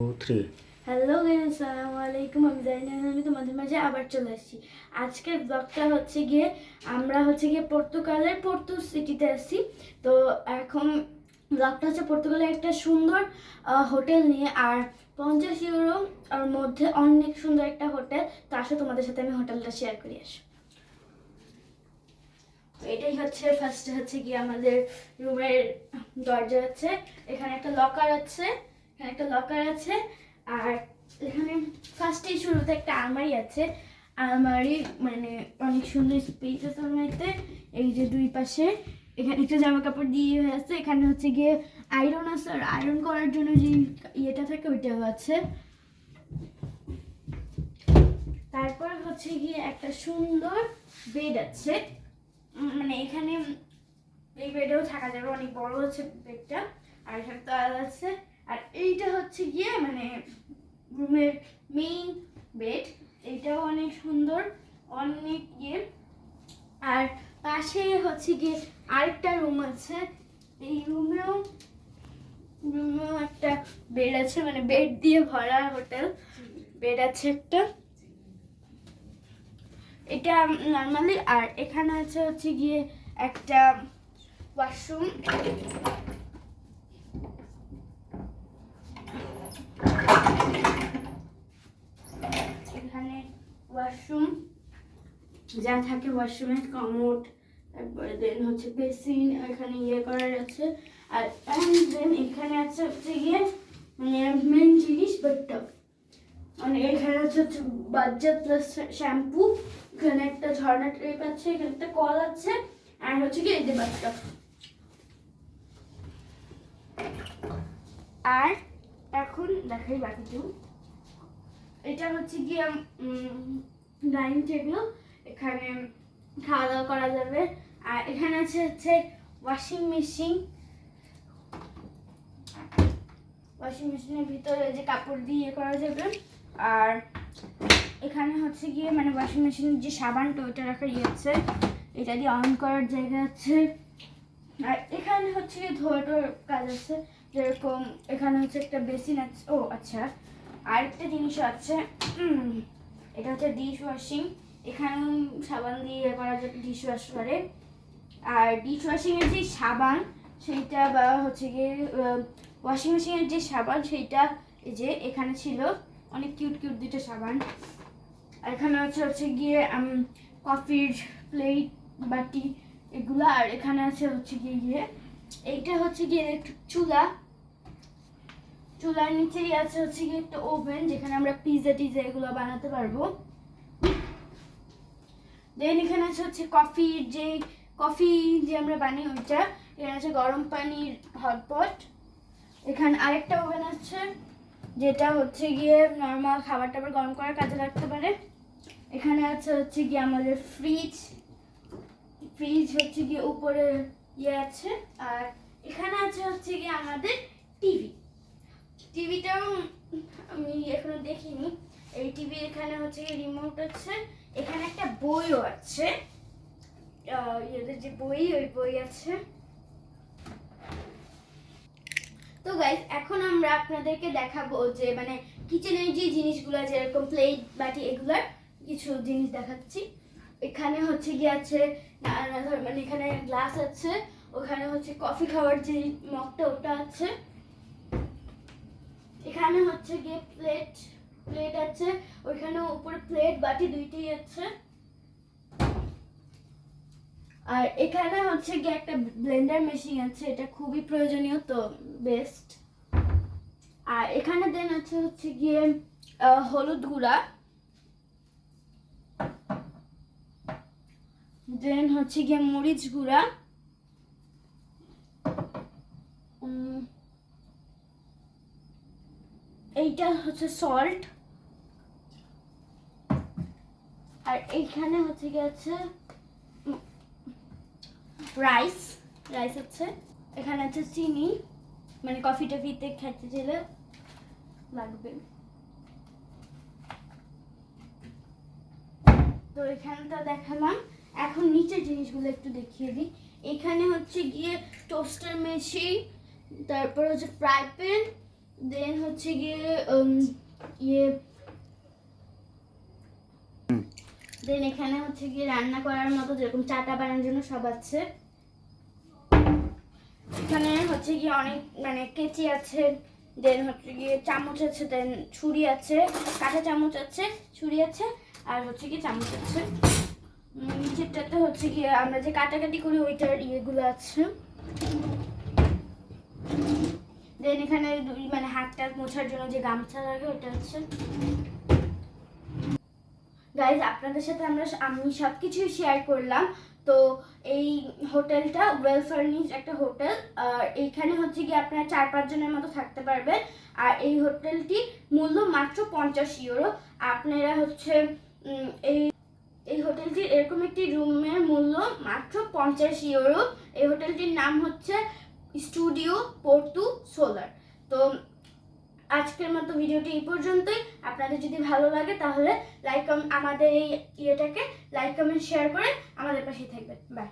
Hello আসসালামু আলাইকুম আমি জানি আমি তোমাদের মাঝে আবার চলে আসছি। আজকের ব্লগটা হচ্ছে গিয়ে, আমরা হচ্ছে গিয়ে পর্তুগালের পর্তু সিটিতে আসছি তো এখন ব্লগটা হচ্ছে পর্তুগালের একটা সুন্দর হোটেল নিয়ে, আর পঞ্চাশ ইউরো আর মধ্যে অনেক সুন্দর একটা হোটেল। তো আসো, তোমাদের সাথে আমি হোটেলটা শেয়ার করি, আসো। এটাই হচ্ছে ফার্স্টে হচ্ছে গিয়ে আমাদের রুমের দরজা আছে এখানে একটা লকার আছে। এখানে একটা লকার আছে। আর এখানে ফার্স্টে শুরুতে একটা আলমারি আছে। আলমারি মানে অনেক সুন্দর স্পেস আছে আলমারিতে এই যে দুই পাশে। এখানে একটা জামা কাপড় দিয়ে আছে। এখানে হচ্ছে গিয়ে আয়রন আছে। আর আয়রন করার জন্য যে ইয়েটা থাকে, ওইটাও আছে। তারপর হচ্ছে গিয়ে একটা সুন্দর বেড আছে। মানে এখানে এই বেডেও থাকা যাবে। অনেক বড় হচ্ছে বেডটা আর এখানে তোয়াল আছে। এইটা হচ্ছে গিয়ে মানে রুমের মেইন বেড এইটাও অনেক সুন্দর, অনেক ইয়ে। আর পাশে হচ্ছে গিয়ে আরেকটা রুম আছে। এই রুমেও রুমেও একটা বেড আছে মানে বেড দিয়ে ভরা হোটেল বেড আছে একটা। এটা নর্মালি আর এখানে আছে হচ্ছে গিয়ে একটা ওয়াশরুম এখানে ওয়াশরুম যা থাকে ওয়াশরুমের কমোড তারপরে দেন হচ্ছে বেসিন এখানে ইয়ে করার আছে, আর দেন এখানে আছে হচ্ছে গিয়ে মানে মেন জিনিস বাথটব মানে এখানে আছে হচ্ছে বাজ্জার প্লাস শ্যাম্পু এখানে একটা ঝর্ণা টাইপ আছে, এখানে একটা কল আছে, আর হচ্ছে কি এই যে আর এখন দেখাই বাকিটু এটা হচ্ছে গিয়ে ডাইনিং টেবিল এখানে খাওয়া দাওয়া করা যাবে। আর এখানে আছে হচ্ছে ওয়াশিং মেশিন ওয়াশিং মেশিনের ভিতরে যে কাপড় দিয়ে ইয়ে করা যাবে। আর এখানে হচ্ছে গিয়ে মানে ওয়াশিং মেশিনের যে সাবানটা, ওইটা রাখার ইয়ে এটা দিয়ে অন করার জায়গা আছে। আর এখানে হচ্ছে গিয়ে ধোয়াটোর কাজ আছে। যেরকম এখানে হচ্ছে একটা বেসিন আছে। ও আচ্ছা। আরেকটা জিনিস আছে এটা হচ্ছে ডিশ ওয়াশিং এখানে সাবান দিয়ে ইয়ে করা যায় ডিশ ওয়াশ করে আর ডিশ ওয়াশিংয়ের যে সাবান, সেইটা বা হচ্ছে গিয়ে ওয়াশিং মেশিনের যে সাবান, সেইটা এই যে এখানে ছিল। অনেক কিউট কিউট দুটো সাবান। আর এখানে হচ্ছে হচ্ছে গিয়ে কফির প্লেট বাটি এগুলো। আর এখানে আছে হচ্ছে গিয়ে গিয়ে, এইটা হচ্ছে গিয়ে চুলা। চুলার নিচেই আছে হচ্ছে গিয়ে একটা ওভেন যেখানে আমরা পিৎজা টিজা এগুলো বানাতে পারব। দেন এখানে আছে হচ্ছে কফির যে কফি যে আমরা বানাই ওইটা এখানে আছে গরম পানির হটপট এখানে আরেকটা ওভেন আছে, যেটা হচ্ছে গিয়ে নর্মাল খাবার টাবার গরম করার কাজে লাগতে পারে। এখানে আছে হচ্ছে গিয়ে আমাদের ফ্রিজ ফ্রিজ হচ্ছে গিয়ে উপরে ইয়ে আছে, আর এখানে আছে হচ্ছে গিয়ে আমাদের টিভিটাও আমি এখনও দেখিনি, এই টিভি এখানে হচ্ছে রিমোট আছে এখানে একটা বইও আছে। ইয়েদের যে বই, ওই বই আছে। তো গাইজ এখন আমরা আপনাদেরকে দেখাবো যে মানে কিচেনের যে জিনিসগুলো যেরকম প্লেট বাটি, এগুলার কিছু জিনিস দেখাচ্ছি। এখানে হচ্ছে গিয়ে আছে, নানা ধর- মানে এখানে গ্লাস আছে, ওখানে হচ্ছে কফি খাওয়ার যে মগটা, ওটা আছে। এখানে হচ্ছে গিয়ে প্লেট প্লেট আছে, ওইখানে উপরে প্লেট বাটি দুইটাই আছে। আর এখানে হচ্ছে গিয়ে একটা ব্লেন্ডার মেশিন আছে, এটা খুবই প্রয়োজনীয় তো বেস্ট আর এখানে দেন আছে হচ্ছে গিয়ে হলুদ গুঁড়া। দেন হচ্ছে গিয়ে মরিচ গুঁড়া। এইটা হচ্ছে সল্ট আর এইখানে হচ্ছে গিয়ে আছে রাইস রাইস হচ্ছে। এখানে আছে চিনি মানে কফি টফিতে খেতে চাইলে লাগবে। তো এখানে এখানটা দেখালাম। এখন নিচের জিনিসগুলো একটু দেখিয়ে দিই। এখানে হচ্ছে গিয়ে টোস্টার মেশিন তারপর হচ্ছে ফ্রাই প্যান দেন হচ্ছে গিয়ে ইয়ে দেন এখানে হচ্ছে গিয়ে রান্না করার মতো যেরকম চাটা বানানোর জন্য সব আছে। এখানে হচ্ছে গিয়ে অনেক মানে কেচি আছে দেন হচ্ছে গিয়ে চামচ আছে দেন ছুরি আছে কাঁটা চামচ আছে ছুরি আছে আর হচ্ছে গিয়ে চামচ আছে। নিচেরটাতে হচ্ছে গিয়ে আমরা যে কাটাকাটি করি ওইটার ইয়েগুলো আছে। দেন এখানে দুই মানে হাতটা মোছার জন্য যে গামছা লাগে ওটা আছে গাইজ আপনাদের সাথে আমরা আমি সব কিছুই শেয়ার করলাম। তো এই হোটেলটা ওয়েল ফার্নিশ একটা হোটেল। এইখানে হচ্ছে কি আপনারা চার পাঁচ জনের মতো থাকতে পারবেন। আর এই হোটেলটি মূল্য মাত্র পঞ্চাশ ইউরো আপনারা হচ্ছে এই এই হোটেলটির এরকম একটি রুমের মূল্য মাত্র পঞ্চাশ ইউরো এই হোটেলটির নাম হচ্ছে স্টুডিও পোর্টু সোলার। তো আজকের মতো ভিডিওটি এই পর্যন্তই। আপনাদের যদি ভালো লাগে তাহলে লাইক আমাদের এই ইয়েটাকে লাইক কমেন্ট শেয়ার করে আমাদের পাশেই থাকবেন। বাই